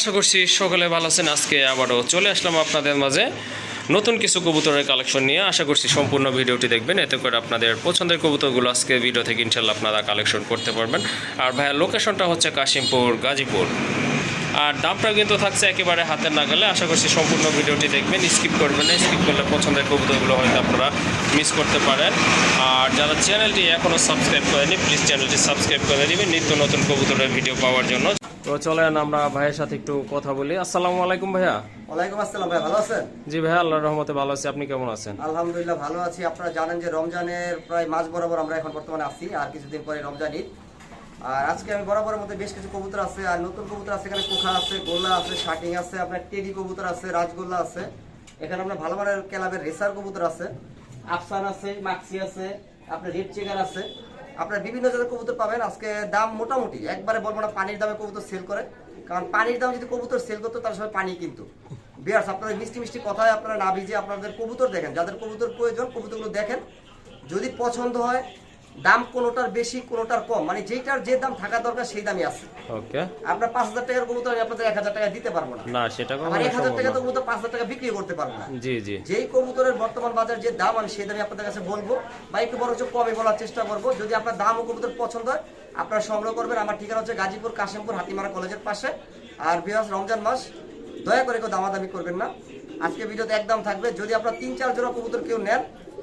আশা করছি সকলে ভালো আছেন। আজকে আবারও চলে আসলাম আপনাদের মাঝে নতুন কিছু কবুতরের কালেকশন নিয়ে। আশা করছি সম্পূর্ণ ভিডিওটি দেখবেন। এতে করে আপনাদের পছন্দের কবুতরগুলো আজকে ভিডিও থেকে ইনশাল্লাহ আপনারা কালেকশন করতে পারবেন। আর ভাইয়া লোকেশনটা হচ্ছে কাশিমপুর, গাজীপুর। আর দামটা কিন্তু থাকছে একেবারে হাতের নাগালে। আশা করছি সম্পূর্ণ ভিডিওটি দেখবেন। স্কিপ করবেন না। স্কিপ করলে পছন্দের কবুতরগুলো হয়তো আপনারা মিস করতে পারেন। আর যারা চ্যানেলটি এখনও সাবস্ক্রাইব করেনি প্লিজ চ্যানেলটি সাবস্ক্রাইব করে দিবেন। নিত্য নতুন কবুতরের ভিডিও পাওয়ার জন্য। তো চলেন আমরা ভাইয়ের সাথে একটু কথা বলি। আসসালামু আলাইকুম ভাইয়া। ওয়ালাইকুম আসসালাম ভাই ভালো আছেন? জি ভাইয়া আল্লাহর রহমতে ভালো আছি। আপনি কেমন আছেন? আলহামদুলিল্লাহ ভালো আছি। আপনারা জানেন যে রমজানের প্রায় মাঝ বরাবর আমরা এখন বর্তমানে আছি আর কিছুদিন পরে রমজান ঈদ। আর আজকে আমি বরাবরের মধ্যে বেশ কিছু কবুতর আছে আর নতুন কবুতর আছে এখানে কোখা আছে গোল্লা আছে শার্টিং আছে আপনার টেডি কবুতর আছে রাজগোল্লা আছে। এখানে আপনার ভালো মানের ক্লাবের রেসার কবুতর আছে আফসান আছে মাক্সি আছে আপনার রেড চেকার আছে। আপনার বিভিন্ন জাতের কবুতর পাবেন। আজকে দাম মোটামুটি, একবারে বলব না পানির দামে কবুতর সেল করে। কারণ পানির দাম যদি কবুতর সেল করতো তার সবাই পানি কিন্তু। বিয়ার্স আপনাদের মিষ্টি মিষ্টি কথায় আপনারা না ভিজে আপনাদের কবুতর দেখেন। যাদের কবুতর প্রয়োজন, কবুতরগুলো দেখেন। যদি পছন্দ হয় দাম কোনোটার বেশি কোনোটার কম। মানে যেটার যে দাম থাকা দরকার সেই দামই আছে। ওকে। আপনার পাঁচ হাজার টাকার কবুতর আমি আপনাদের এক হাজার টাকা দিতে পারব না। না সেটা আমার এক হাজার টাকা তো কবুতর পাঁচ হাজার টাকা বিক্রি করতে পারব না। জি জি। যেই কবুতরের বর্তমান বাজার যে দাম আমি সেই দামে আপনাদের কাছে বলব। বা একটু বড় চোখ কমে বলার চেষ্টা করব। যদি আপনার দাম ও কবুতর পছন্দ হয় আপনারা সংগ্রহ করবেন। আমার ঠিকানা হচ্ছে গাজীপুর কাশিমপুর হাতিমারা কলেজের পাশে। আর বিরাজ রমজান মাস দয়া করে কেউ দামাদামি করবেন না। আজকে ভিডিওতে একদম থাকবে। যদি আপনার তিন চার জোড়া কবুতর কেউ নেন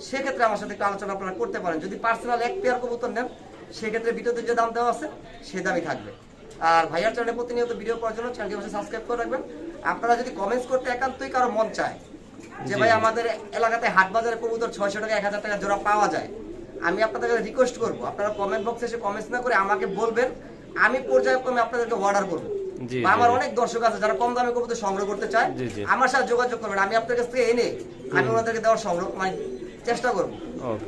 সেক্ষেত্রে আমার সাথে একটু আলোচনা আপনারা করতে পারেন। যদি পার্সোনাল এক পেয়ার কবুতর নেন সেক্ষেত্রে ভিডিওতে যে দাম দেওয়া আছে সে দামই থাকবে। আর ভাইয়ার চ্যানেলে প্রতিনিয়ত ভিডিও পাওয়ার জন্য চ্যানেলটি অবশ্যই সাবস্ক্রাইব করে রাখবেন। আপনারা যদি কমেন্টস করতে একান্তই কারও মন চায় যে ভাই আমাদের এলাকাতে হাট বাজারে কবুতর ছয়শো টাকা এক হাজার টাকা জোড়া পাওয়া যায় আমি আপনাদের কাছে রিকোয়েস্ট করব। আপনারা কমেন্ট বক্সে এসে কমেন্টস না করে আমাকে বলবেন আমি পর্যায়ক্রমে আপনাদেরকে অর্ডার করব। আমার অনেক দর্শক আছে যারা কম দামে কবুতর সংগ্রহ করতে চায়। আমার সাথে যোগাযোগ করবেন। আমি আপনাদের কাছ থেকে এনে আমি ওনাদেরকে দেওয়ার সংগ্রহ মানে চেষ্টা করব।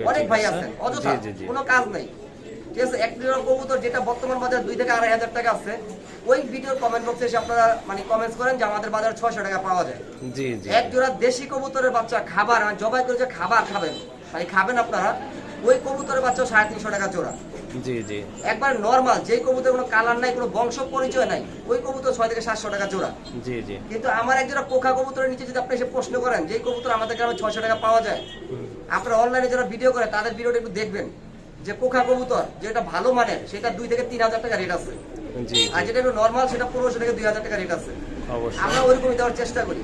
অনেক ভাই আছে। আছেন। অযথা। কোনো কাজ নেই। ঠিক আছে এক লিটার কবুতর যেটা বর্তমান বাজার দুই থেকে আড়াই হাজার টাকা আছে ওই ভিডিওর কমেন্ট বক্সে এসে আপনারা মানে কমেন্টস করেন যে আমাদের বাজার ছয়শো টাকা পাওয়া যায়। জি জি। এক জোড়া দেশি কবুতরের বাচ্চা খাবার মানে জবাই করে যে খাবার খাবেন মানে খাবেন আপনারা ওই কবুতরের বাচ্চা সাড়ে তিনশো টাকা জোড়া। জি জি। একবার নর্মাল যে কবুতর কোনো কালার নাই কোনো বংশ পরিচয় নাই ওই কবুতর ছয় থেকে সাতশো টাকা জোড়া। জি জি। কিন্তু আমার এক জোড়া পোকা কবুতরের নিচে যদি আপনি এসে প্রশ্ন করেন যে কবুতর আমাদের গ্রামে ছয়শো টাকা পাওয়া যায় আপনারা অনলাইনে যারা ভিডিও করে তাদের ভিডিওটা একটু দেখবেন। যে পোকা কবুতর যেটা ভালো মানের সেটা দুই থেকে তিন হাজার টাকা রেট আছে। আর যেটা একটু নর্মাল সেটা পনেরোশো থেকে দুই হাজার টাকা রেট আছে। আমরা ওইরকমই দেওয়ার চেষ্টা করি।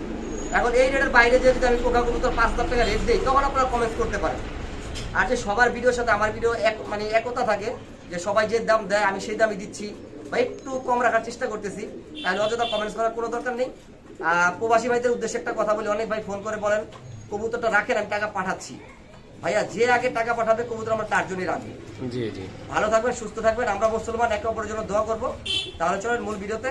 এখন এই রেটের বাইরে যদি আমি পোকা কবুতর পাঁচ হাজার টাকা রেট দিই তখন আপনারা কমেন্ট করতে পারেন। আর যে সবার ভিডিওর সাথে আমার ভিডিও এক মানে একতা থাকে যে সবাই যে দাম দেয় আমি সেই দামই দিচ্ছি বা একটু কম রাখার চেষ্টা করতেছি তাহলে অযথা কমেন্টস করার কোনো দরকার নেই। আর প্রবাসী ভাইদের উদ্দেশ্যে একটা কথা বলি অনেক ভাই ফোন করে বলেন কবুতরটা রাখেন আমি টাকা পাঠাচ্ছি। ভাইয়া যে আগে টাকা পাঠাবে কবুতর আমরা তার জন্যই রাখি জি জি। ভালো থাকবেন সুস্থ থাকবেন। আমরা মুসলমান একে অপরের জন্য দোয়া করব। তাহলে চলেন মূল ভিডিওতে।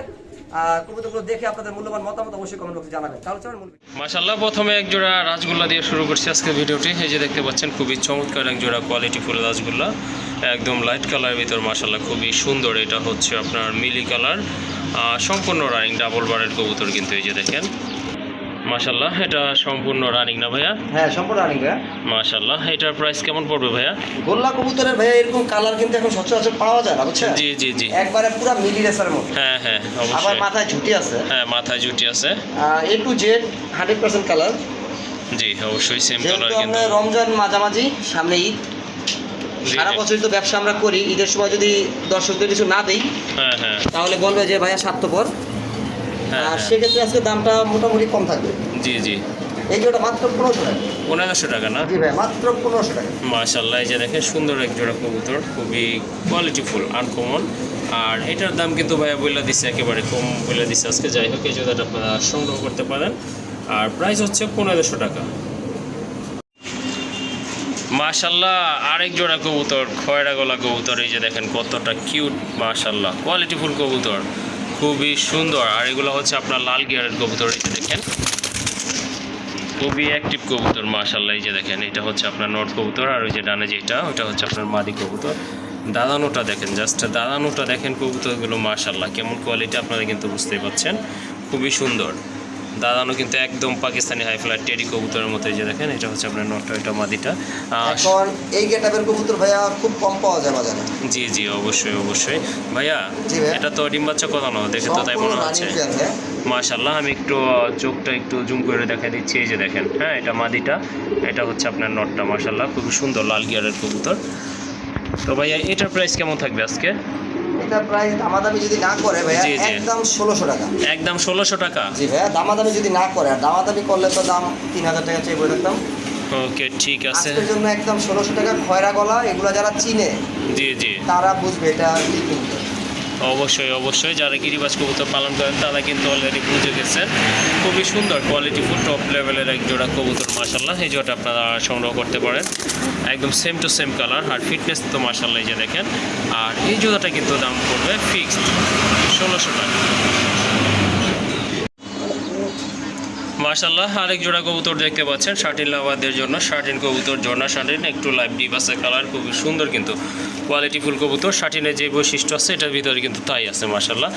আর কবুতরগুলো দেখে আপনাদের মূল্যবান মতামত অবশ্যই কমেন্ট বক্সে জানাবেন। তাহলে চলেন মূল video- প্রথমে এক জোড়া রাজগোল্লা দিয়ে শুরু করছি আজকে ভিডিওটি। এই যে দেখতে পাচ্ছেন খুবই চমৎকার এক জোড়া কোয়ালিটি ফুল রাজগোল্লা একদম লাইট কালারের ভিতর মাশাল্লাহ খুবই সুন্দর এটা হচ্ছে আপনার মিলি কালার সম্পূর্ণ রানিং ডাবল বারের কবুতর কিন্তু এই যে দেখেন। মাশাল্লাহ এটা সম্পূর্ণ রানিং না ভাইয়া? হ্যাঁ সম্পূর্ণ রানিং ভাইয়া। মাশাল্লাহ এটার প্রাইস কেমন পড়বে ভাইয়া? গোল্লা কবুতরের ভাইয়া এরকম কালার কিন্তু এখন সচরাচর পাওয়া যায় না বুঝছেন? জি জি জি। একবারে পুরো মিলি রেসার মতো। হ্যাঁ হ্যাঁ আবার মাথায় ঝুটি আছে। হ্যাঁ মাথায় জুটি আছে। A to Z hundred percent colour জি অবশ্যই সেম কালার কিন্তু। রমজান মাঝামাঝি সামনে ঈদ। সারা জি। বছর তো ব্যবসা আমরা করি ঈদের সময় যদি দর্শকদের কিছু না দেই হ্যাঁ হ্যাঁ। তাহলে বলবে যে ভাইয়া স্বার্থপর। হ্যাঁ আর হ্যাঁ। সেক্ষেত্রে আজকে দামটা মোটামুটি কম থাকবে। জি জি। এই জোড়া মাত্র পনেরোশো টাকা। পনেরোশো টাকা না? জি ভাই মাত্র পনেরোশো টাকা। মাশাল্লাহ এই যে দেখেন সুন্দর এক জোড়া কবুতর খুবই কোয়ালিটিফুল আনকমন আর এটার দাম কিন্তু ভাইয়া বইলা দিচ্ছে একেবারে কম বইলা দিচ্ছে আজকে। যাই হোক এই জোড়াটা আপনারা সংগ্রহ করতে পারেন। আর প্রাইস হচ্ছে পনেরোশো টাকা। মাশাল্লাহ আরেক জোড়া কবুতর খয়রা গলা কবুতর এই যে দেখেন কতটা কিউট মাশাল্লাহ কোয়ালিটিফুল কবুতর খুবই সুন্দর। আর এগুলো হচ্ছে আপনার লাল গিয়ারের কবুতর এই যে দেখেন। খুবই অ্যাক্টিভ কবুতর মাশাল্লাহ এই যে দেখেন, এটা হচ্ছে আপনার নট কবুতর, আর ওই যে ডানে যেটা ওটা হচ্ছে আপনার মাদি কবুতর। দাদানোটা দেখেন জাস্ট দাদানোটা দেখেন কবুতরগুলো মাশাল্লাহ কেমন কোয়ালিটি আপনারা কিন্তু বুঝতেই পারছেন, খুবই সুন্দর। দাদানো কিন্তু একদম পাকিস্তানি হাই ফ্লাইট টেডি কবুতরের মতো এই যে দেখেন এটা হচ্ছে আপনার নটটা এটা মাদিটা। এখন এই গেটাপের কবুতর ভাইয়া খুব কম পাওয়া যায় বাজারে। জি জি অবশ্যই অবশ্যই। ভাইয়া এটা তো ডিম বাচ্চা করানো দেখে তো তাই মনে হচ্ছে। রানিং মাশাল্লাহ আমি একটু চোখটা একটু জুম করে দেখা দিচ্ছি এই যে দেখেন হ্যাঁ এটা মাদিটা এটা হচ্ছে আপনার নটটা মাশাল্লাহ খুবই সুন্দর লাল গিয়ারের কবুতর। তো ভাইয়া এটার প্রাইস কেমন থাকবে আজকে? এটা প্রায় দামাদামি যদি না করে ভাইয়া। একদম ষোলোশো টাকা। একদম ষোলোশো টাকা। জি ভাইয়া দামাদামি যদি না করে আর দামাদামি করলে তো দাম তিন হাজার টাকা চেয়ে বলে রাখতাম। ওকে ঠিক আছে। আজকের জন্য একদম ষোলোশো টাকা খয়রা গলা এগুলো যারা চিনে জি জি। তারা বুঝবে এটা অবশ্যই অবশ্যই। যারা গিরিবাস কবুতর পালন করেন, তারা কিন্তু অলরেডি বুঝে গেছেন। খুবই সুন্দর কোয়ালিটি ফুল টপ লেভেলের এক জোড়া কবুতর মাসাল্লাহ এই জোড়াটা আপনারা সংগ্রহ করতে পারেন। একদম সেম টু সেম কালার আর ফিটনেস তো মাসাল্লাহ এই যে দেখেন। আর এই জোড়াটা কিন্তু দাম পড়বে ফিক্সড ষোলোশো টাকা। মার্শাল্লাহ আরেক জোড়া কবুতর দেখতে পাচ্ছেন শার্টিন লাভারদের জন্য। শার্টিন কবুতর, জর্না শার্টিন একটু লাইভ ডিপ আছে কালার খুবই সুন্দর কিন্তু কোয়ালিটি ফুল কবুতর। শার্টিনের যে বৈশিষ্ট্য আছে, এটার ভিতরে কিন্তু টাই আছে মার্শাল্লাহ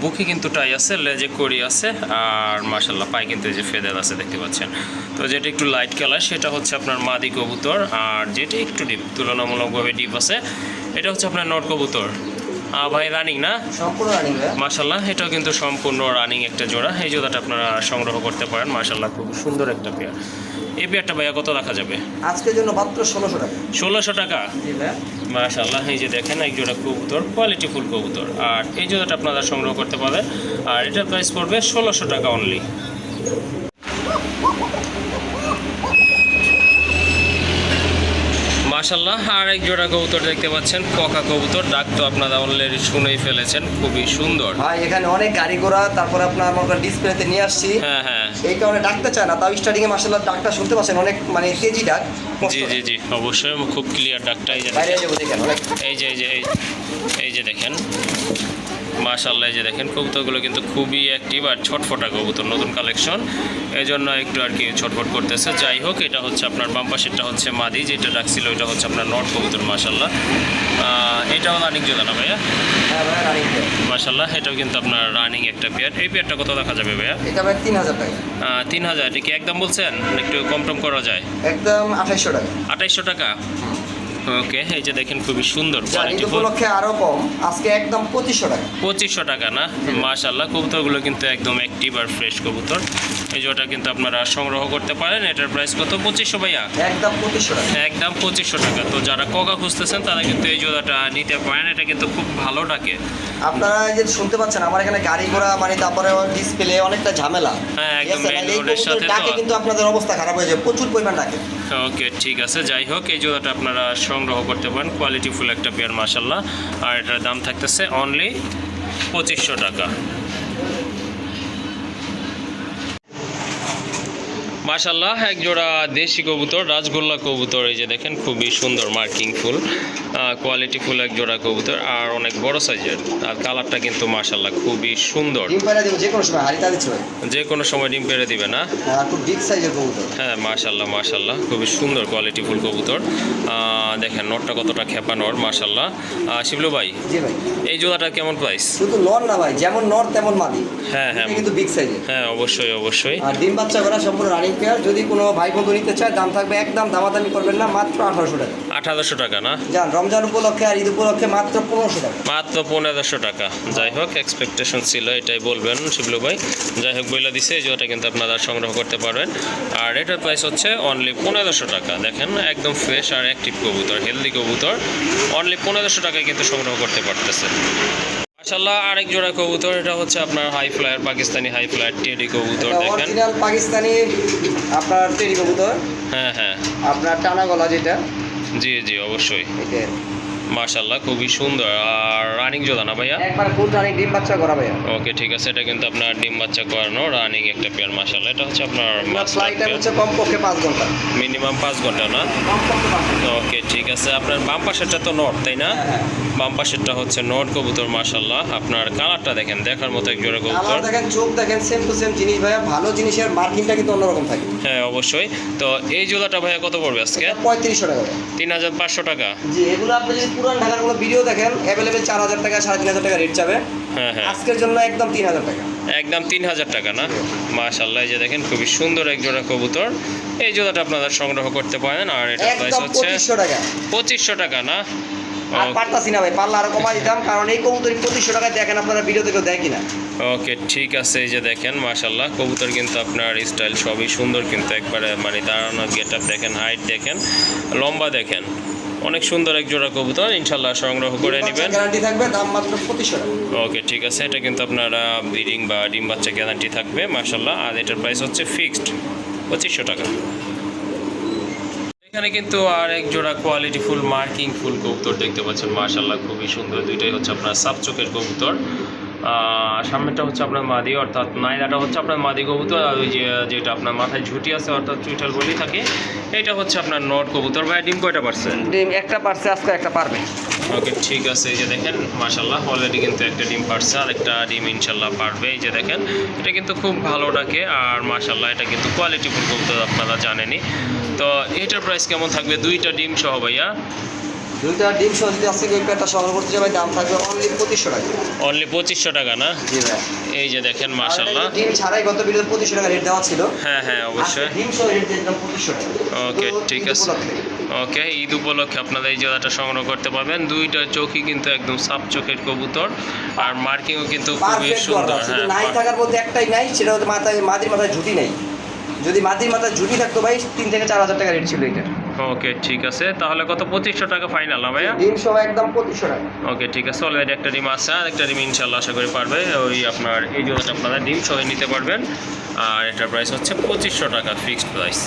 বুকে কিন্তু টাই আছে, লেজে কড়ি আছে, আর মার্শাল্লাহ পায়ে কিন্তু যে ফেদার আছে, দেখতে পাচ্ছেন। তো যেটা একটু লাইট কালার সেটা হচ্ছে আপনার মাদি কবুতর, আর যেটা একটু ডিপ তুলনামূলকভাবে ডিপ আছে, এটা হচ্ছে আপনার নট কবুতর। ভাই রানিং না? সম্পূর্ণ রানিং মাশাল্লাহ এটাও কিন্তু সম্পূর্ণ রানিং একটা জোড়া। এই জোড়াটা আপনারা সংগ্রহ করতে পারেন। মাশাল্লাহ খুব সুন্দর একটা পেয়ার এই পেয়ারটা ভাইয়া কত রাখা যাবে? আজকের জন্য মাত্র ষোলোশো টাকা। ষোলোশো টাকা? মাশাল্লাহ এই যে দেখেন এক জোড়া কবুতর কোয়ালিটি ফুল কবুতর। আর এই জোড়াটা আপনারা সংগ্রহ করতে পারেন আর এটার প্রাইস পড়বে ষোলোশো টাকা অনলি মাশাল্লাহ আর এক জোড়া কবুতর দেখতে পাচ্ছেন ককা কবুতর ডাক তো আপনারা অলরেডি শুনেই ফেলেছেন খুবই সুন্দর। ভাই এখানে অনেক গাড়ি ঘোড়া তারপরে আপনার আমরা ডিসপ্লেতে নিয়ে আসছি। হ্যাঁ হ্যাঁ। এই কারণে ডাকতে চায় না তাও স্টার্টিং এ মাসাল্লাহ ডাকটা শুনতে পাচ্ছেন অনেক মানে তেজি ডাক। জি জি জি অবশ্যই খুব ক্লিয়ার ডাকটা এই যে দেখেন। এই যে এই যে এই যে দেখেন। মাশাল্লাহ যে দেখেন কবুতরগুলো কিন্তু খুবই অ্যাক্টিভ আর ছটফটা কবুতর নতুন কালেকশন এই জন্য একটু আর কি ছটফট করতেছে। যাই হোক এটা হচ্ছে আপনার বাম পাশেরটা হচ্ছে মাদি যেটা ডাকছিল এটা হচ্ছে আপনার নট কবুতর মাশাল্লাহ এটাও রানিং না ভাইয়া? হ্যাঁ মাশাল্লাহ এটাও কিন্তু আপনার রানিং একটা পেয়ার এই পেয়ারটা কত দেখা যাবে ভাইয়া? এটা ভাই তিন হাজার টাকা। তিন হাজার এটা কি একদম বলছেন? একটু কম টম করা যায়? একদম আঠাইশশো টাকা। আঠাইশশো টাকা? ওকে এই যে দেখেন খুবই সুন্দর কোয়ালিটি উপলক্ষে আরও কম আজকে একদম পঁচিশশো টাকা। পঁচিশশো টাকা না? মাশাল্লাহ কবুতরগুলো কিন্তু একদম অ্যাক্টিভ আর ফ্রেশ কবুতর। এই কিন্তু আপনারা সংগ্রহ করতে পারেন এটার প্রাইস কত? পঁচিশশো ভাইয়া? একদম পঁচিশশো টাকা। একদম পঁচিশশো টাকা। তো যারা ককা খুঁজতেছেন তারা কিন্তু এই জোড়াটা নিতে পারেন এটা কিন্তু খুব ভালো ডাকে। আপনারা যে শুনতে পাচ্ছেন আমার এখানে গাড়ি ঘোড়া মানে তারপরে ডিসপ্লে অনেকটা ঝামেলা। হ্যাঁ, একদম ডাকে কিন্তু আপনাদের অবস্থা খারাপ হয়ে যায় প্রচুর পরিমাণ ডাকে। ওকে ঠিক আছে যাই হোক এই জোড়াটা আপনারা সংগ্রহ করতে পারেন কোয়ালিটি ফুল একটা পেয়ার মাসাল্লাহ আর এটার দাম থাকতেছে অনলি পঁচিশশো টাকা। মাশাল্লাহ এক জোড়া দেশি কবুতর রাজগোল্লা কবুতর এই যে দেখেন খুবই সুন্দর মার্কিং ফুল কোয়ালিটি ফুল এক জোড়া কবুতর আর অনেক বড় সাইজের আর কালারটা কিন্তু মাশাল্লাহ খুবই সুন্দর। যে কোনো সময় ডিম পেড়ে দিবে না? হ্যাঁ মাশাল্লাহ মাশাল্লাহ খুবই সুন্দর কোয়ালিটি ফুল কবুতর। দেখেন নটটা কতটা খেপা নর মাশাল্লাহ শিবলু ভাই এই জোড়াটা কেমন প্রাইস শুধু নর না ভাই যেমন নর তেমন মাদি। হ্যাঁ হ্যাঁ। কিন্তু বিগ সাইজের হ্যাঁ অবশ্যই অবশ্যই। আর ডিম বাচ্চা করা সম্পূর্ণ রানিং পেয়ার যদি কোনো ভাই বন্ধু নিতে চায় দাম থাকবে একদম দামাদামি করবেন না মাত্র আঠারোশো টাকা। আঠারোশো টাকা না? যান রমজান উপলক্ষে আর ঈদ উপলক্ষে মাত্র পনেরোশো টাকা। মাত্র পনেরোশো টাকা। যাই হোক এক্সপেকটেশন ছিল এটাই বলবেন শিবলু ভাই। যাই হোক বইলা দিছে এই জোড়াটা কিন্তু আপনারা সংগ্রহ করতে পারবেন। আর এটার প্রাইস হচ্ছে অনলি পনেরোশো টাকা। দেখেন একদম ফ্রেশ আর অ্যাক্টিভ কবুতর হেলদি কবুতর। অনলি পনেরোশো টাকায় কিন্তু সংগ্রহ করতে পারতেছে। মাশাল্লাহ আরেক জোড়া কবুতর এটা হচ্ছে আপনার high flyer Pakistani high flyer teddy কবুতর দেখেন। অরিজিনাল পাকিস্তানি আপনার টেডি কবুতর। হ্যাঁ হ্যাঁ। আপনার টানা গলা যেটা। জি জি অবশ্যই। এটা মাশাল্লাহ খুবই সুন্দর। আর রানিং জোড়া না ভাইয়া? একবার ফুল রানিং ডিম বাচ্চা করা ভাইয়া। ওকে ঠিক আছে এটা কিন্তু আপনার ডিম বাচ্চা করানো রানিং একটা পেয়ার মাশাল্লাহ এটা হচ্ছে আপনার ফ্লাইট হচ্ছে কমপক্ষে পাঁচ ঘণ্টা। মিনিমাম পাঁচ ঘণ্টা না? ওকে ঠিক আছে আপনার বাম পাশেরটা তো নট তাই না? হ্যাঁ, বাম পাশেরটা হচ্ছে নট কবুতর মাশাল্লাহ আপনার কালারটা দেখেন দেখার মতো এক জোড়া কবুতর। দেখেন চোখ দেখেন সেম টু সেম জিনিস ভাইয়া। ভালো জিনিসের মার্কিংটা কিন্তু অন্যরকম থাকে। হ্যাঁ অবশ্যই। তো এই জোড়াটা ভাইয়া কত পড়বে আজকে? পঁয়ত্রিশশো টাকা। ভাইয়া। তিন হাজার পাঁচশো টাকা। জি এগুলো আপনি পুরান ঢাকার কোনো ভিডিও দেখেন অ্যাভেলেবেল চার হাজার টাকা সাড়ে তিন হাজার টাকা রেট যাবে। হ্যাঁ হ্যাঁ। আজকের জন্য একদম তিন হাজার টাকা। একদম তিন হাজার টাকা না? মাশাল্লাহ এই যে দেখেন খুবই সুন্দর এক জোড়া কবুতর। এই জোড়াটা আপনারা সংগ্রহ করতে পারেন আর এটা প্রাইস হচ্ছে পঁচিশশো টাকা। পঁচিশশো টাকা না? আর পারতাছি না ভাই পারলে আরও কমাই দিতাম কারণ এই কবুতর পঁচিশশো টাকায় দেখেন আপনারা ভিডিও থেকে দেয় কিনা। ওকে ঠিক আছে এই যে দেখেন মাশাল্লাহ কবুতর কিন্তু আপনার স্টাইল সবই সুন্দর কিন্তু একবারে মানে দাঁড়ানোর গেট দেখেন হাইট দেখেন লম্বা দেখেন। অনেক সুন্দর এক জোড়া কবুতর ইনশাল্লাহ সংগ্রহ করে নেবেন। গ্যারান্টি থাকবে দাম মাত্র ওকে ঠিক আছে এটা কিন্তু আপনারা ব্রিডিং বা ডিম বাচ্চা গ্যারান্টি থাকবে মার্শাল্লাহ আর এটার প্রাইস হচ্ছে ফিক্সড পঁচিশশো টাকা। এখানে কিন্তু আর এক জোড়া কোয়ালিটি ফুল মার্কিং ফুল কবুতর দেখতে পাচ্ছেন মাশাল্লাহ খুবই সুন্দর। দুইটাই হচ্ছে আপনার সাপচোকের কবুতর। সামনেটা হচ্ছে আপনার মাদি অর্থাৎ নাইদাটা হচ্ছে আপনার মাদি কবুতর আর ওই যে যেটা আপনার মাথায় ঝুটি আছে অর্থাৎ চুইটার বলি থাকে এটা হচ্ছে আপনার নট কবুতর। ভাই ডিম কয়টা পারছেন ডিম একটা পারছে আজকে একটা পারবে। ওকে ঠিক আছে এই যে দেখেন মাশাল্লাহ অলরেডি কিন্তু একটা ডিম পারছে আর একটা ডিম ইনশাল্লাহ পারবে এই যে দেখেন এটা কিন্তু খুব ভালো ডাকে আর মাশাল্লাহ এটা কিন্তু কোয়ালিটি ফুল কবুতর আপনারা জানেনই। তো এটার প্রাইস কেমন থাকবে? দুইটা ডিম সহ ভাইয়া। দুইটা ডিম সহ যদি আজকে পেয়ারটা সংগ্রহ করতে যাবে দাম থাকবে অনলি পঁচিশশো টাকা। অনলি পঁচিশশো টাকা না? জি ভাই। এই যে দেখেন এই ডিম ছাড়াই গত ভিডিওতে পঁচিশশো টাকা রেট দেওয়া ছিল। হ্যাঁ হ্যাঁ অবশ্যই। ডিম সহ রেট দিলাম পঁচিশশো টাকা। ওকে ঠিক আছে। ওকে ঈদ উপলক্ষে আপনারা এই জোড়াটা সংগ্রহ করতে পারবেন। দুইটা চোখই কিন্তু একদম সাপ চোখের কবুতর। আর মার্কিংও কিন্তু খুবই সুন্দর শুধু নাই হ্যাঁ থাকার মধ্যে একটাই নাই সেটা হচ্ছে মাথায় মাদির মাথায় ঝুটি নেই। যদি মাদির মাথায় ঝুটি থাকতো ভাই তিন থেকে চার হাজার টাকা রেট ছিল এটা ওকে ঠিক আছে। তাহলে কত? পঁচিশশো টাকা ফাইনাল না ভাইয়া? ডিম সহ একদম পঁচিশশো টাকা। ওকে ঠিক আছে। অলরেডি একটা ডিম আছে আর একটা ডিম ইনশাল্লাহ আশা করি পারবে। ওই আপনার এই জোড়াটা আপনারা ডিম সহ নিতে পারবেন। আর এটার প্রাইস হচ্ছে পঁচিশশো টাকা ফিক্সড প্রাইস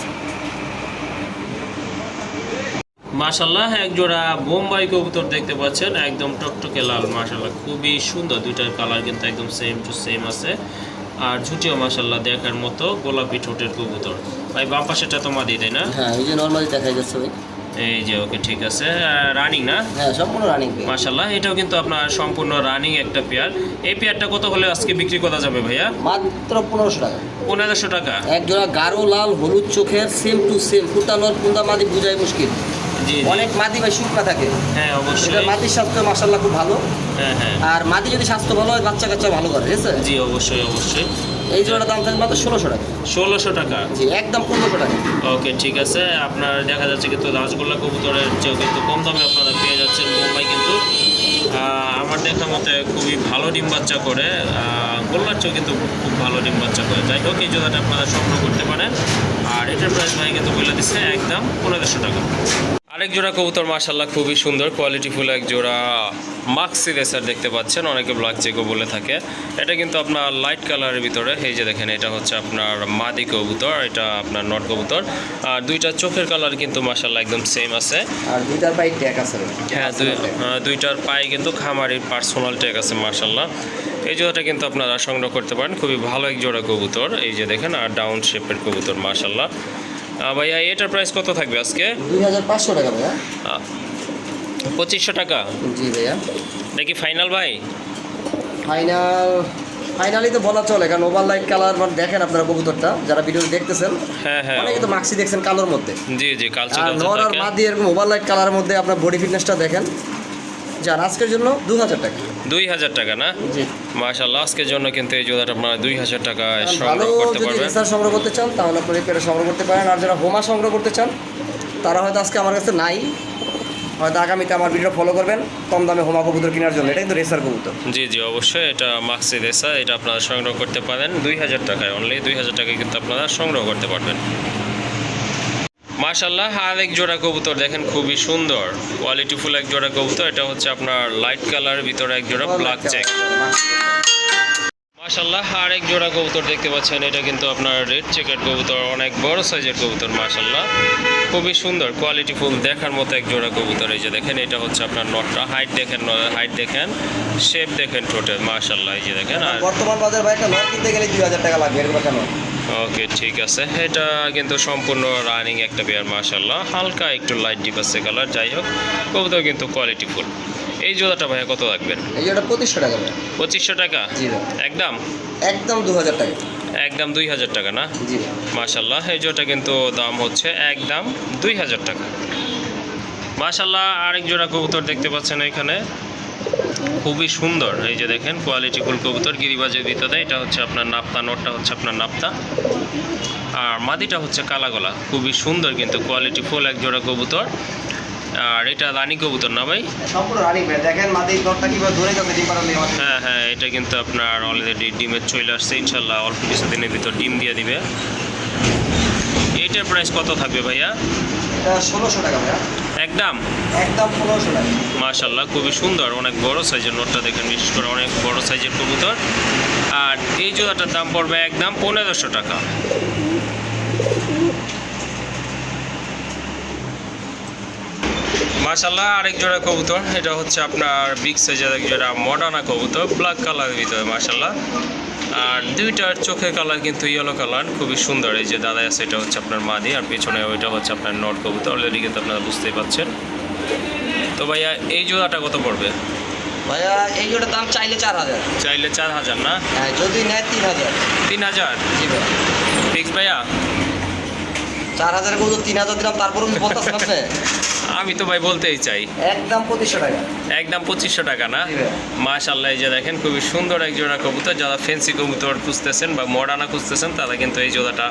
মাশাল্লাহ এক জোড়া বোম্বাই কবুতর দেখতে পাচ্ছেন। একদম টকটকে লাল মাশাল্লাহ। খুবই সুন্দর দুইটার কালার কিন্তু একদম সেম টু সেম আছে। আর ঝুটিও মাশাল্লাহ দেখার মতো গোলাপি ঠোঁটের কবুতর। ভাই বাম পাশেটা তো মাদি তাই না? হ্যাঁ এই যে নর্মালি দেখা যাচ্ছে ভাই। এই যে ওকে ঠিক আছে। রানিং না? হ্যাঁ সম্পূর্ণ রানিং মাশাল্লাহ এটাও কিন্তু আপনার সম্পূর্ণ রানিং একটা পেয়ার এই পেয়ারটা কত হলে আজকে বিক্রি করা যাবে ভাইয়া? মাত্র পনেরোশো টাকা। পনেরোশো টাকা। এক জোড়া গাঢ় লাল হলুদ চোখের সেম টু সেম ফুটানোর কুন্দা মাদি বুঝাই মুশকিল। অনেক মাদি ভাই শুকনা থাকে। হ্যাঁ অবশ্যই। মাদির স্বাস্থ্য মাসাল্লাহ খুব ভালো। হ্যাঁ হ্যাঁ। আর মাদি যদি স্বাস্থ্য ভালো হয় বাচ্চা কাচ্চা ভালো করে ঠিক আছে? জি অবশ্যই অবশ্যই। এই জোড়াটার দাম থাকবে মাত্র ষোলোশো টাকা। ষোলোশো টাকা। জি একদম পনেরোশো টাকা। ওকে ঠিক আছে। আপনার দেখা যাচ্ছে কিন্তু রাসগোল্লা কবুতরের চেয়েও কিন্তু কম দামে আপনারা পেয়ে যাচ্ছেন বোম্বাই কিন্তু। আমার দেখা মতে খুবই ভালো ডিম বাচ্চা করে। আহ, গোল্লার চেয়েও কিন্তু খুব ভালো ডিম বাচ্চা করে। যাই হোক এই জোড়াটা আপনারা সংগ্রহ করতে পারেন। আর এটার প্রাইস ভাই কিন্তু বলে দিচ্ছে একদম পনেরোশো টাকা। আরেক জোড়া কবুতর মার্শাল্লাহ খুবই সুন্দর কোয়ালিটিফুল এক জোড়া মাক্সি রেসার দেখতে পাচ্ছেন অনেকে ব্ল্যাক চেকও বলে থাকে। এটা কিন্তু আপনার লাইট কালারের ভিতরে এই যে দেখেন এটা হচ্ছে আপনার মাদি কবুতর এটা আপনার নট কবুতর। আর দুইটা চোখের কালার কিন্তু মার্শাল্লাহ একদম সেম আছে। আর দুইটার পাই ট্যাগ আছে হ্যাঁ দুইটার পায়ে কিন্তু খামারির পার্সোনাল ট্যাগ আছে মার্শাল্লাহ এই জোড়াটা কিন্তু আপনারা সংগ্রহ করতে পারেন খুবই ভালো এক জোড়া কবুতর। এই যে দেখেন আর ডাউন শেপের কবুতর মার্শাল্লাহ ভাইয়া এটার প্রাইস কত থাকবে আজকে? দুই হাজার পাঁচশো টাকা ভাইয়া। পঁচিশশো টাকা? জি ভাইয়া। নাকি ফাইনাল ভাই? ফাইনাল ফাইনালি তো বলা চলে কারণ ওভার লাইট কালার মানে দেখেন আপনারা কবুতরটা যারা ভিডিও দেখতেছেন হ্যাঁ হ্যাঁ অনেকে তো মাক্সি দেখছেন কালোর মধ্যে। জি জি কালচে আর নর আর মাদি এরকম ওভার লাইট কালারের মধ্যে আপনার বডি ফিটনেসটা দেখেন যান আজকের জন্য দু হাজার টাকা। দুই হাজার টাকা না? জি। মাশাল্লাহ আজকের জন্য কিন্তু এই জোড়াটা আপনারা দুই হাজার টাকায় ভালো সংগ্রহ করতে যদি পারবেন। রেসার সংগ্রহ করতে চান তাহলে আপনার এই পেয়ারা সংগ্রহ করতে পারেন। আর যারা হোমা সংগ্রহ করতে চান তারা হয়তো আজকে আমার কাছে নাই। হয়তো আগামীতে আমার ভিডিও ফলো করবেন কম দামে হোমা কবুতর কেনার জন্য। এটা কিন্তু রেসার কবুতর। জি জি অবশ্যই। এটা মাক্সি রেসা এটা আপনারা সংগ্রহ করতে পারেন। দুই হাজার টাকায় অনলি দুই হাজার টাকায় কিন্তু আপনারা সংগ্রহ করতে পারবেন। মাশাল্লাহ আর এক জোড়া কবুতর দেখেন খুবই সুন্দর। কোয়ালিটি ফুল এক জোড়া কবুতর এটা হচ্ছে আপনার লাইট কালার ভিতরে এক জোড়া ব্ল্যাক চেক মাশাল্লাহ আর এক জোড়া কবুতর দেখতে পাচ্ছেন এটা কিন্তু আপনার রেড চেকের কবুতর অনেক বড় সাইজের কবুতর মাশাল্লাহ খুবই সুন্দর কোয়ালিটি ফুল দেখার মতো এক জোড়া কবুতর এই যে দেখেন এটা হচ্ছে আপনার নটটা হাইট দেখেন হাইট দেখেন শেপ দেখেন টোটাল মাশাল্লাহ এই যে দেখেন আর বর্তমান বাজার ভাই একটা নট কিনতে গেলে দুই হাজার টাকা লাগবে এরকম নট ওকে ঠিক আছে। এটা কিন্তু সম্পূর্ণ রানিং একটা পেয়ার মাশাল্লাহ হালকা একটু লাইট ডিপ আছে কালার যাই হোক। কবুতর কিন্তু কোয়ালিটি ফুল এই জোড়াটা ভাইয়া কত রাখবেন? এই যেটা পঁচিশশো টাকা। পঁচিশশো টাকা? একদম? একদম দু হাজার টাকা। একদম দুই হাজার টাকা না? মাশাল্লাহ এই জোড়াটা কিন্তু দাম হচ্ছে একদম দুই হাজার টাকা। মাশাল্লাহ আরেক জোড়া কবুতর দেখতে পাচ্ছেন এখানে। খুবই সুন্দর। এই যে দেখেন কোয়ালিটি ফুল কবুতর গিরিবাজের ভিতরে এটা হচ্ছে আপনার নাপ্তা নটটা হচ্ছে আপনার নাপ্তা। আর মাদিটা হচ্ছে কালাগলা খুবই সুন্দর কিন্তু কোয়ালিটি ফুল এক জোড়া কবুতর। আর এটা রানী কবুতর না ভাই? হ্যাঁ হ্যাঁ এটা কিন্তু আপনার অলরেডি ডিমের চলে আসছে ইনশাল্লাহ অল্প কিছু দিনের ভিতর ডিম দিয়ে দিবে। এইটার প্রাইস কত থাকবে ভাইয়া? ষোলোশো টাকা ভাইয়া। একদম। একদম পনেরোশো টাকা। মাশাল্লাহ খুবই সুন্দর। অনেক বড় সাইজের নোটটা দেখেন বিশেষ করে অনেক বড় সাইজের কবুতর। আর এই জোড়াটার দাম পড়বে একদম পনেরোশো টাকা। মাশাল্লাহ আরেক জোড়া কবুতর। এটা হচ্ছে আপনার বিগ সাইজের এক জোড়া মডার্না কবুতর ব্ল্যাক কালারের ভিতরে মাশাল্লাহ আর দুইটার চোখের কালার কিন্তু ইয়েলো কালার খুবই সুন্দর। এই যে দাদা আছে এটা হচ্ছে আপনার মাদি আর পেছনে ওইটা হচ্ছে আপনার নট কবুতর। অলরেডি কিন্তু আপনারা বুঝতেই পাচ্ছেন তো ভাইয়া এই জোড়াটা কত পড়বে? ভাইয়া এই জোড়ার দাম চাইলে চার হাজার। চাইলে চার হাজার না? হ্যাঁ যদি নেয় তিন হাজার। তিন হাজার? জি ভাই। ফিক্স ভাইয়া? চার হাজার তিন হাজার দিলাম তারপরে আমি তো ভাই বলতেই চাই। একদম পঁচিশশো টাকা। একদম পঁচিশশো টাকা না। মাশাল্লাহ এই যে দেখেন খুবই সুন্দর এক জোড়া কবুতর। যারা ফেন্সি কবুতর খুঁজতেছেন বা মডানা খুঁজতেছেন তারা কিন্তু এই জোড়াটা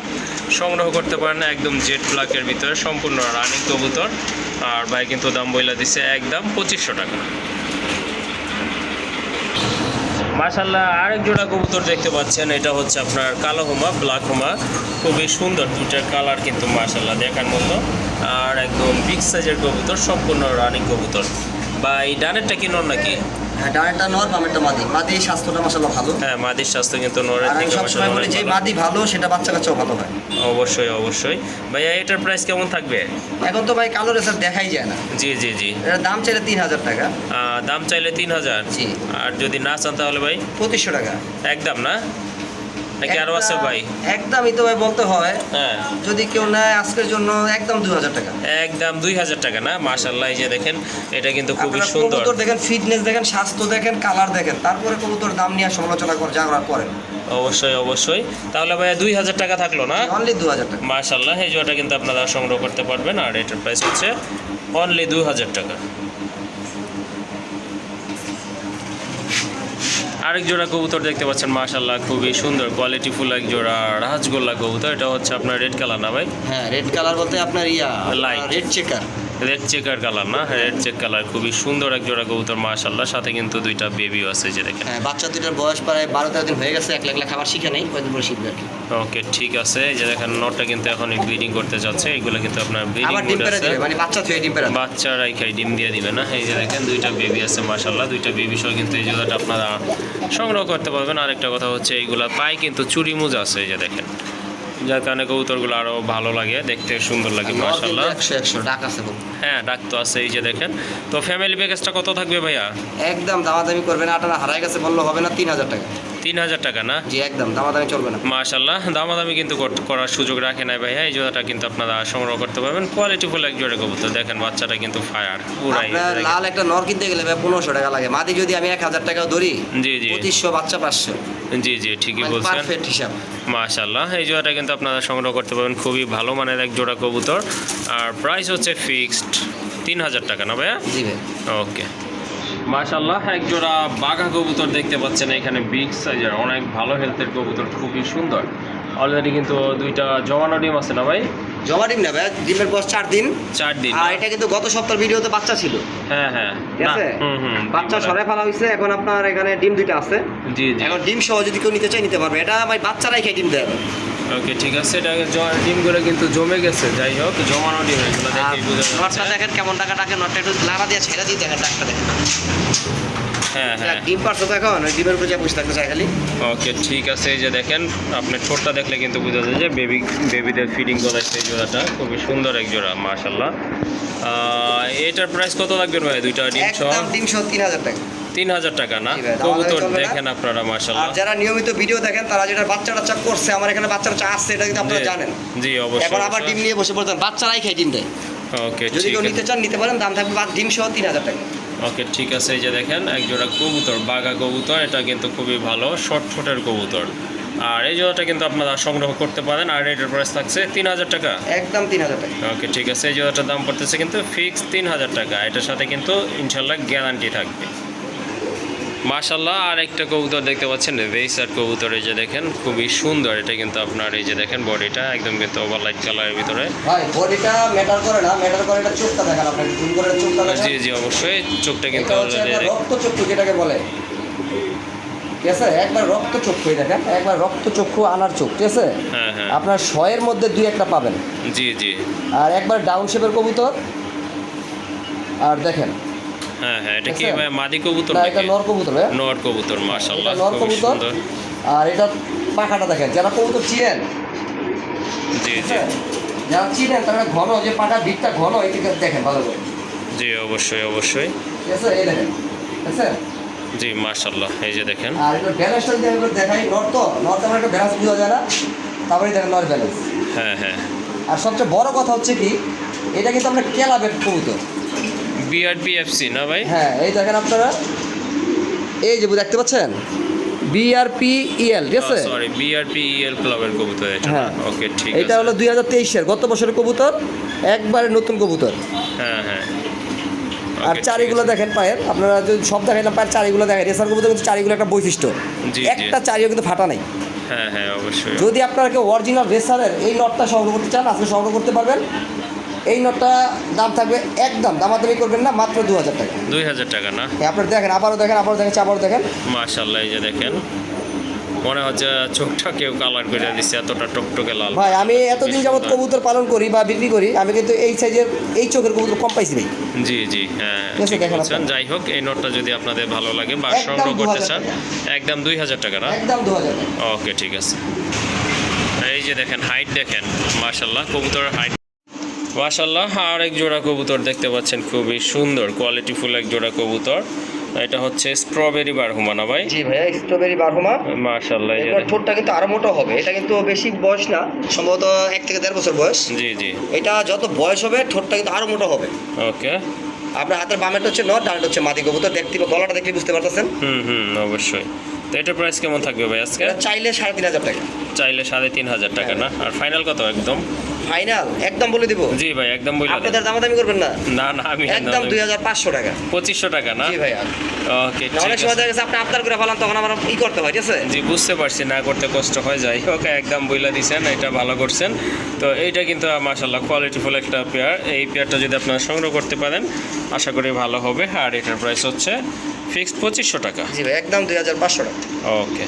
সংগ্রহ করতে পারেন একদম জেট ব্ল্যাকের ভিতরে সম্পূর্ণ রানিং কবুতর। আর ভাই কিন্তু দাম বইলা দিছে একদম পঁচিশশো টাকা। মাশাল্লাহ আরেক জোড়া কবুতর দেখতে পাচ্ছেন, এটা হচ্ছে আপনার কালো হোমা ব্ল্যাক হোমা। খুবই সুন্দর দুটার কালার কিন্তু মাশাল্লাহ দেখার মতো। আর একদম বিগ সাইজের কবুতর, সম্পূর্ণ রানিং কবুতর। বা এই ডানেরটা কি নাকি? হ্যাঁ ডানেরটা নর বামেরটা মাদি। মাদি স্বাস্থ্যটা মাসাল্লাহ ভালো। হ্যাঁ মাদির স্বাস্থ্য কিন্তু নরের আর আমি থেকে সবসময় বলি যে মাদি ভালো সেটা বাচ্চা কাচ্চাও ভালো হয়। অবশ্যই অবশ্যই। ভাইয়া এটার প্রাইস কেমন থাকবে? এখন তো ভাই কালো রেসার দেখাই যায় না। জি জি জি। এটার দাম চাইলে তিন হাজার টাকা। আহ, দাম চাইলে তিন হাজার? জি। আর যদি না চান তাহলে ভাই? পঁচিশশো টাকা। একদম না? নাকি আরও আছে ভাই? একদমই তো ভাই বলতে হয়। হ্যাঁ। যদি কেউ নেয় আজকের জন্য একদম দু হাজার টাকা। একদম দুই হাজার টাকা না? মাশাল্লাহ এই যে দেখেন এটা কিন্তু খুবই সুন্দর। কবুতর দেখেন ফিটনেস দেখেন স্বাস্থ্য দেখেন কালার দেখেন। তারপরে কবুতর দাম নিয়ে সমালোচনা করে যা ওরা করেন অবশ্যই অবশ্যই। তাহলে ভাইয়া দুই হাজার টাকা থাকল না? অনলি দু হাজার টাকা। মাশাল্লাহ এই জোড়াটা কিন্তু আপনারা সংগ্রহ করতে পারবেন। আর এটার প্রাইস হচ্ছে অনলি দু হাজার টাকা। আরেক জোড়া কবুতর দেখতে পাচ্ছেন মাশাল্লাহ খুবই সুন্দর কোয়ালিটি ফুল এক জোড়া রাজগোল্লা কবুতর এটা হচ্ছে আপনার রেড কালার না ভাই? হ্যাঁ রেড কালার বলতে আপনার ইয়া Light. Red checker red checker colour না? রেড চেক কালার খুবই সুন্দর এক জোড়া কবুতর মাশাল্লাহ সাথে কিন্তু দুইটা বেবিও আছে যে দেখেন। হ্যাঁ বাচ্চা দুইটার বয়স প্রায় বারো তেরো দিন হয়ে গেছে একলা একলা খাবার শিখে নেই কয়েকদিন পরে শিখবে আর কি। ওকে ঠিক আছে। এই যে দেখেন নটটা কিন্তু এখন ব্রিডিং করতে যাচ্ছে এগুলো কিন্তু আপনার ব্রিডিং আবার ডিম দিবে মানে বাচ্চা থুয়ে ডিম পেরে দেবে। বাচ্চারাই খাই ডিম দিয়ে দিবে না। এই যে দেখেন দুইটা বেবি আছে মাশাল্লাহ দুইটা বেবি সহ কিন্তু এই জোড়াটা আপনারা সংগ্রহ করতে পারবেন। আরেকটা কথা হচ্ছে এইগুলা পাই কিন্তু চুরি মুজ আছে এই যে দেখেন। যার কারণে কবুতরগুলো আরও ভালো লাগে দেখতে সুন্দর লাগে মাশাল্লাহ। হ্যাঁ ডাক তো আছে এই যে দেখেন। তো ফ্যামিলি প্যাকেজটা কত থাকবে ভাইয়া? একদম দামাদামি করবেন আটা হারাই গেছে বলল হবে না তিন হাজার টাকা। তিন হাজার টাকা না? জি একদম। দামাদামি চলবে না। মাশাল্লাহ দামাদামি কিন্তু কর- করার সুযোগ রাখে নাই ভাইয়া। এই জোড়াটা কিন্তু আপনারা সংগ্রহ করতে পারবেন। কোয়ালিটি ফুল এক জোড়া কবুতর। দেখেন বাচ্চাটা কিন্তু ফায়ার পুরাই লাল একটা নর কিনতে গেলে ভাই পনেরোশো টাকা লাগে। মাদি যদি আমি এক হাজার টাকাও ধরি জি জি। পঁচিশশো বাচ্চা পাঁচশো। জি জি ঠিকই মানে বলছেন। পারফেক্ট হিসাব। মাশাল্লাহ এই জোড়াটা কিন্তু আপনারা সংগ্রহ করতে পারবেন। খুবই ভালো মানের এক জোড়া কবুতর। আর প্রাইস হচ্ছে ফিক্সড তিন হাজার টাকা না ভাইয়া? জি ভাই। ওকে মাশাল্লাহ এক জোড়া বাঘা কবুতর দেখতে পাচ্ছেন এখানে, বিগ সাইজের, অনেক ভালো হেলথের কবুতর, খুবই সুন্দর। অলরেডি কিন্তু দুইটা জমানো ডিম আছে না ভাই? জমা ডিম না ভাই? ডিমের বয়স চার দিন। চার দিন। আর এটা কিন্তু গত সপ্তাহের ভিডিওতে বাচ্চা ছিল। হ্যাঁ হ্যাঁ। ঠিক আছে? বাচ্চা সরাই ফেলা হয়েছে এখন আপনার এখানে ডিম দুইটা আছে। জি এখন ডিম সহ যদি কেউ নিতে চাই নিতে পারবে। এটা ভাই বাচ্চারাই খেয়ে ডিম দেয়। ওকে ঠিক আছে। এটা ডিমগুলো কিন্তু জমে গেছে। যাই হোক জমানো ডিম এগুলো দেখেই বোঝা নটটা দেখেন কেমন টাকা টাকা নটটা একটু লাভা দিয়ে ছেড়ে দিয়ে দেখেন ডাকটা দেখেন। হ্যাঁ হ্যাঁ। ডিম পারছ তো এখন ডিমের উপরে যা বসে থাকতে চাই খালি। ওকে ঠিক আছে। এই যে দেখেন আপনি ঠোঁটটা দেখলে কিন্তু বোঝা যায় যে বেবি বেবিদের ফিডিং করাচ্ছে জোড়াটা খুবই সুন্দর এক জোড়া মার্শাল্লাহ এটার প্রাইস কত লাগবে ভাই? দুইটা ডিম সহ একদম ডিম সহ তিন হাজার টাকা। তিন হাজার টাকা না? কবুতর দেখেন আপনারা আর যারা নিয়মিত ভিডিও দেখেন তারা যেটা বাচ্চা টাচ্চা করছে আমার এখানে বাচ্চা টাচ্চা আসছে এটা কিন্তু আপনারা জানেন। জি অবশ্যই এখন আবার ডিম নিয়ে বসে পড়তেন বাচ্চারাই খাই ডিম দেয়। ওকে যদি কেউ নিতে চান নিতে পারেন দাম থাকবে ডিম সহ তিন হাজার টাকা। ওকে ঠিক আছে এই যে দেখেন এক জোড়া কবুতর বাঘা কবুতর এটা কিন্তু খুবই ভালো শর্ট ঠোঁটের কবুতর। আর এই জোড়াটা কিন্তু আপনারা সংগ্রহ করতে পারেন আর এটার প্রাইস থাকছে তিন হাজার টাকা। একদম তিন হাজার টাকা। ওকে ঠিক আছে এই জোড়াটার দাম পড়তেছে কিন্তু ফিক্স তিন হাজার টাকা। এটার সাথে কিন্তু ইনশাল্লাহ গ্যারান্টি থাকবে। মাশাল্লাহ আর একটা কবুতর দেখতে পাচ্ছেন রেসার কবুতর এই যে দেখেন খুবই সুন্দর। এটা কিন্তু আপনার এই যে দেখেন বডিটা একদম কিন্তু ওভার লাইট কালারের ভিতরে। ভাই বডিটা ম্যাটার করে না ম্যাটার করে এটা চোখটা দেখান আপনাকে জুম করে চোখটা জি জি অবশ্যই চোখটা কিন্তু রক্ত চক্ষু যেটাকে বলে। ঠিক আছে? একবার রক্ত চক্ষু এই দেখেন একবার রক্ত চক্ষু আনার চোখ ঠিক আছে? হ্যাঁ হ্যাঁ। আপনার শয়ের মধ্যে দুই একটা পাবেন। জি জি। আর একবার ডাউন শেপের কবুতর। আর দেখেন। হ্যাঁ হ্যাঁ এটা কি মাদি কবুতর না এটা নর কবুতর ভাইয়া। নর কবুতর মাশাল্লাহ এটা নর কবুতর। আর এটা পাখাটা দেখেন যারা কবুতর চিনেন। জি জি। যারা চিনেন তারা ঘন যে পাটা ভিড়টা ঘন এই দিকে দেখেন ভালো করে। জি অবশ্যই অবশ্যই। ঠিক আছে? এই দেখেন ঠিক আছে? জি মাশাল্লাহ এই যে দেখেন। আর এটা ব্যালেন্সটা যদি আমি দেখাই। তো একটা ব্যালেন্স বোঝা যায় না। তারপরে দেখেন নর ব্যালেন্স। হ্যাঁ হ্যাঁ। আর সবচেয়ে বড় কথা হচ্ছে কি এটা কিন্তু আমরা কেলাবের কবুতর। বিআরপি এফসি না ভাই? হ্যাঁ এই দেখেন আপনারা। এই যে দেখতে পাচ্ছেন? বিআরপি ইএল ঠিক আছে? সরি বিআরপি ইএল ক্লাবের কবুতর এটা। হ্যাঁ। ওকে ঠিক আছে। এটা হলো দুই হাজার তেইশের গত বছরের কবুতর একবারে নতুন কবুতর। হ্যাঁ হ্যাঁ। আর চারিগুলো দেখেন পায়ের। আপনারা যদি সব দেখাইলাম পায়ের চারিগুলো দেখেন। রেসার কবুতর কিন্তু চারিগুলো একটা বৈশিষ্ট্য। একটা চারিও কিন্তু ফাটা নাই। হ্যাঁ হ্যাঁ অবশ্যই। যদি আপনারা কেউ অরিজিনাল রেসারের এই নটটা সংগ্রহ করতে চান আজকে সংগ্রহ করতে পারবেন। এই নটটা দাম থাকবে একদম দামাদামি করবেন না মাত্র দু হাজার টাকা। দুই হাজার টাকা না? হ্যাঁ, আপনারা দেখেন আবারও দেখেন আবারও দেখেন আবারও দেখেন। মাশাল্লাহ এই যে দেখেন। মনে হচ্ছে চোখটা কেউ কালার করে দিচ্ছে এতটা টকটকে লাল। ভাই আমি এতদিন যাবত কবুতর পালন করি বা বিক্রি করি আমি কিন্তু এই সাইজের এই চোখের কবুতর কম পাইছি ভাই। জি জি হ্যাঁ। যাই হোক এই নোটটা যদি আপনাদের ভালো লাগে বা সংগ্রহ করতে চান একদম দুই হাজার টাকা না? একদম দু হাজার ওকে ঠিক আছে। এই যে দেখেন হাইট দেখেন মাশাল্লাহ কবুতরের হাইট মাশাল্লাহ আর এক জোড়া কবুতর দেখতে পাচ্ছেন খুবই সুন্দর কোয়ালিটিফুল এক জোড়া কবুতর। এটা হচ্ছে স্ট্রবেরি বারহুমা না ভাই? জি ভাইয়া স্ট্রবেরি বারহুমা। এবার দেখেন। ঠোঁটটা কিন্তু আরও মোটা হবে। এটা কিন্তু বেশি বয়স না সম্ভবত এক থেকে দেড় বছর বয়স। জি জি। এটা যত বয়স হবে ঠোঁটটা কিন্তু আরও মোটা হবে। ওকে। আপনার হাতের বামেটা হচ্ছে নট ডানটা হচ্ছে মাদি কবুতর। দেখতে গলাটা দেখলে বুঝতে পারতেছেন? হুম হুম অবশ্যই। তো এটার প্রাইস কেমন থাকবে ভাই আজকে? চাইলে সাড়ে তিন হাজার টাকা। চাইলে সাড়ে তিন হাজার টাকা না? আর ফাইনাল কত একদম? ফাইনাল একদম বলে দিব? জি ভাই একদম বলে আপনাদের দামাদামি করবেন না? না না আমি একদম দুই হাজার পাঁচশো টাকা। পঁচিশশো টাকা না? জি ভাইয়া। ওকে অনেক সময় দেখা গেছে আপনি আবদার করে ফেলান তখন আমার ই করতে হয় ঠিক আছে? জি বুঝতে পারছি না করতে কষ্ট হয় যাই হোক একদম বইলা দিছেন এটা ভালো করছেন। তো এইটা কিন্তু মাসাল্লাহ কোয়ালিটিফুল একটা পেয়ার এই পেয়ারটা যদি আপনারা সংগ্রহ করতে পারেন আশা করি ভালো হবে। আর এটার প্রাইস হচ্ছে ফিক্সড পঁচিশশো টাকা। জি ভাই একদম দুই হাজার পাঁচশো টাকা। ওকে।